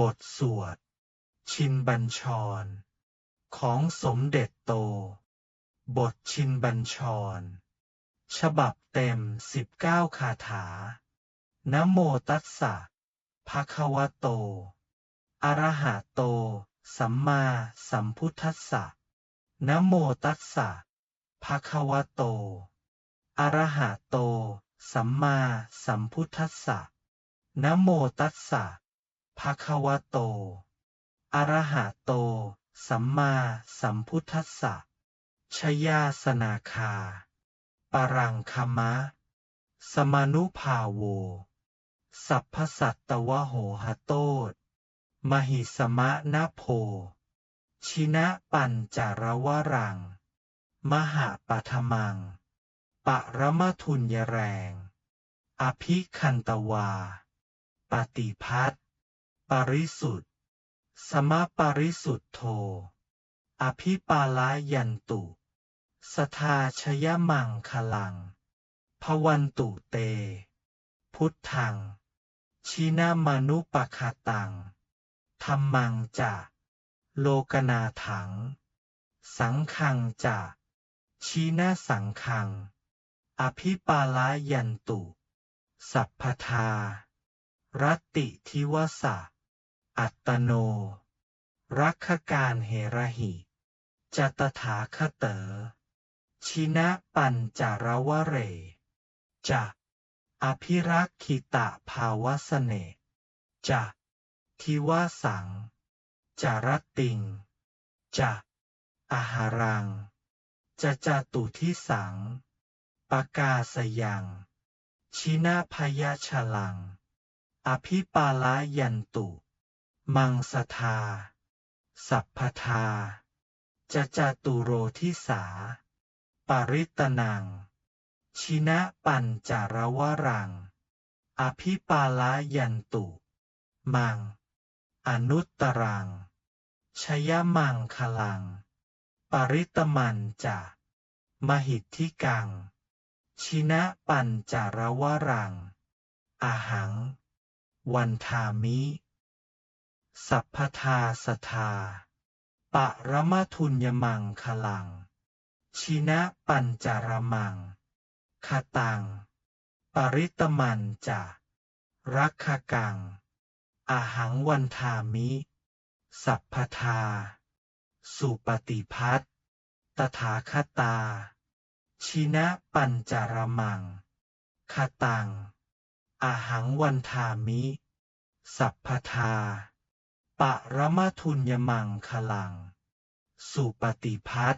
บทสวด ชินบัญชร ของสมเด็จโต บทชินบัญชร ฉบับเต็ม 19 คาถา นะโมตัสสะภะคะวะโต อะระหะโต สัมมาสัมพุทธัสสะนะโมตัสสะภะคะวะโต อะระหะโต สัมมาสัมพุทธัสสะนะโมตัสสะ ภะควะโต อระหะโต สัมมาสัมพุทธัสสะ ชยาสนาคา ปรังคมะ สมานุภาโว สัพพสัตตวะโหหโตตมหิสมะนะโพ ชินะปัญจารวรัง มหาปัทมัง ปะระมทุญญแรง อภิคันตวา ปฏิพัท ปริสุทธิ์สมปริสุทธโธ อภิปาลายันตุ สทาชยมังคลัง พวันตุเต พุทธัง ชินามานุปคาตัง ธรรมังจะ โลกนาถัง สังขังจะ ชีนาสังขัง อภิปาลายันตุ สัพพทา รัตติทิวสะ อัตโน รักขการเหระหิจตถาคเตอชินะปัญจารวเร จะอภิรักขิตะภาวสเนจะทิวาสัง จารติง จะอาหารัง จะจตุทิสัง ปกาสยัง ชินาพยาชลัง อภิปาลายันตุ มังสทาสัพพทาจะจตุโรทิสา ปริตนัง ชินะปัญจารวรัง อภิปาลายันตุ มัง อนุตตรัง ชยมังคลัง ปริตมันจะ มหิทธิกัง ชินะปัญจารวรัง อาหัง วันทามิ สัพพทาสทา ปะระมะทุญญมังคลัง ชินะปัญจารมังคตัง ปริตมันจะรักขกัง อาหังวันทามิ สัพพทา สุปฏิพัตตถาคตา ชินะปัญจารมังคตังอาหังวันทามิ สัพพทา ปะระมทุญญมังคลัง สุปฏิพัต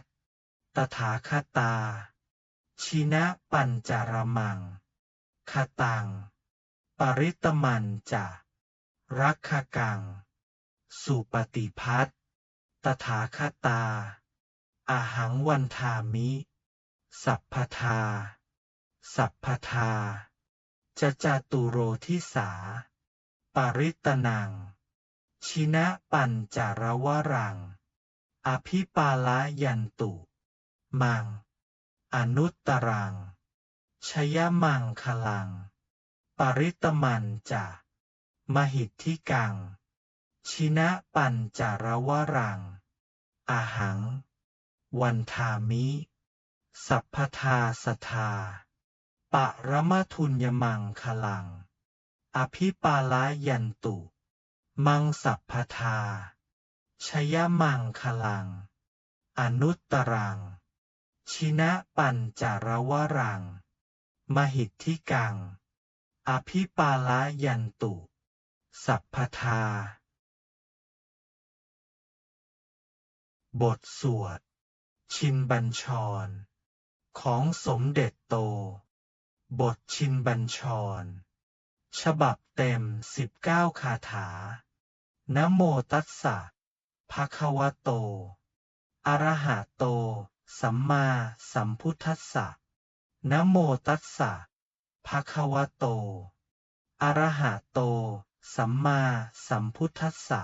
ตถาคตา ชินะปัญจารมัง คตัง ปริตมันจะรักขกัง สุปฏิพัตตถาคตาอาหังวันทามิ สัพพทา สัพพทาจะจาตุโรทิสา ปริตนัง ชินะปัญจารวรัง อภิปาลายันตุ มัง อนุตตรัง ชยมังคลัง ปริตมันจะ มหิทธิกัง ชินะปัญจารวรัง อาหัง วันทามิ สัพพทาสทา ปะระมะทุญญมังคลัง อภิปาลายันตุ มังสัพพทา ชยมังคลัง อนุตตรัง ชินะปัญจารวรัง มหิทธิกัง อภิปาลายันตุ สัพพทา บทสวด ชินบัญชร ของสมเด็จโต บทชินบัญชร ฉบับเต็ม 19 คาถา นะโมตัสสะ ภะคะวะโต อะระหะโต สัมมาสัมพุทธัสสะ นะโมตัสสะ ภะคะวะโต อะระหะโต สัมมาสัมพุทธัสสะ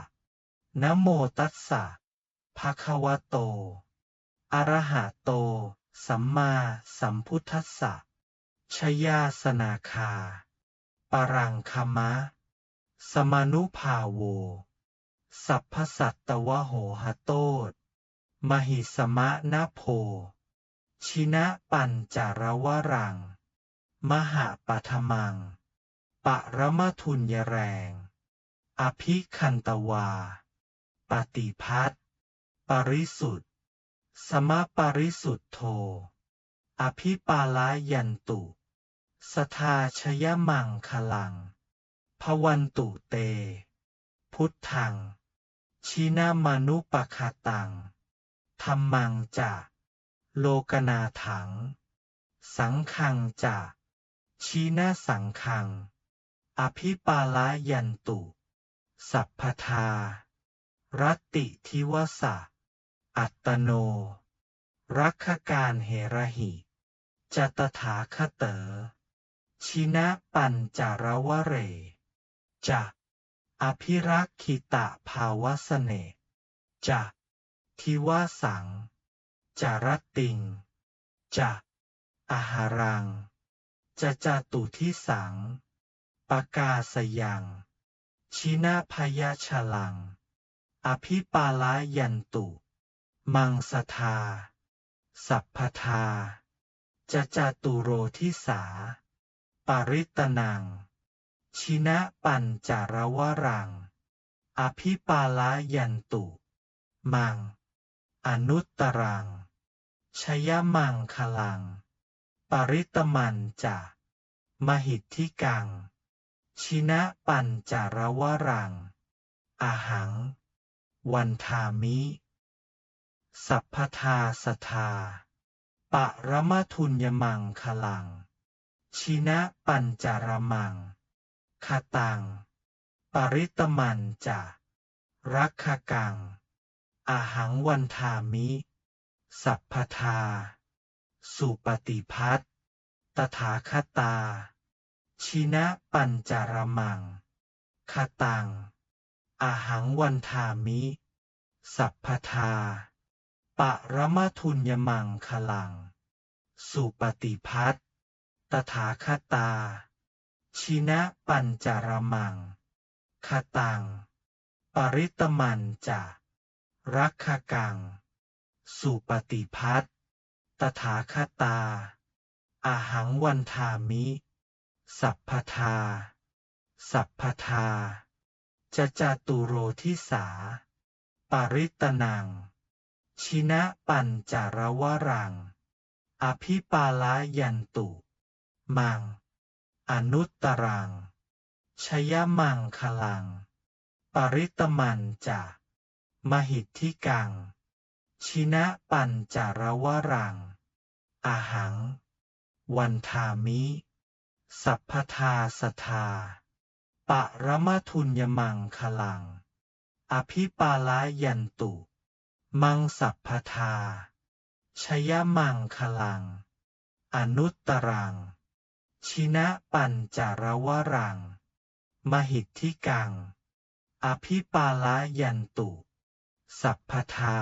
นะโมตัสสะ ภะคะวะโต อะระหะโต สัมมาสัมพุทธัสสะ ชยาสนาคา ปรังคมะ สมานุภาโว สัพพสัตตวโหหโตดมหิสมะนะโพ ชินะปัญจารวรัง มหาปัทมัง ปะระมทุญญแรง อภิคันตวา ปฏิพัทปริสุทธสมปริสุทธโธ อภิปาลายันตุ สทาชยมังคลัง พวันตุเต พุทธัง ชินามานุปคาตังธรรมังจะโลกนาถัง สังขังจะชีนาสังขัง อภิปาลายันตุ สัพพทา รัตติทิวสะ อัตโน รักขการเหระหิจตถาคเตอชินะปัญจารวเรจะ อภิรักขิตะภาวสเนจะทิวาสัง จารติง จะอาหารัง จะจตุทิสัง ปกาสยัง ชินาพยาชลัง อภิปาลายันตุ มังสทา สัพพทา จะจตุโรทิสา ปริตนัง ชินะปัญจารวรัง อภิปาลายันตุ มัง อนุตตรัง ชยมังคลัง ปริตมันจะมหิทธิกัง ชินะปัญจารวรัง อาหัง วันทามิ สัพพทาสทา ปะระมะทุญญมังคลัง ชินะปัญจารมัง คตัง ปริตมันจะรักขกัง อาหังวันทามิ สัพพทา สุปฏิพัตตถาคตา ชินะปัญจารมังคตัง อาหังวันทามิ สัพพทา ปะระมะทุญญมังคลัง สุปฏิพัตตถาคตา ชินะปัญจารมังคตัง ปริตมันจะรักขกัง สุปฏิพัตตถาคตา อาหังวันทามิ สัพพทา สัพพทา จะจาตุโรทิสา ปริตนัง ชินะปัญจารวรัง อภิปาลายันตุ มัง อนุตตรัง ชยมังคลัง ปริตมันจะมหิทธิกัง ชินะปัญจารวรัง อาหัง วันทามิ สัพพทาสทา ปะระมะทุญญมังคลัง อภิปาลายันตุ มังสัพพทา ชยมังคลัง อนุตตรัง ชินะปัญจารวรัง มหิทธิกัง อภิปาลายันตุ สัพพทา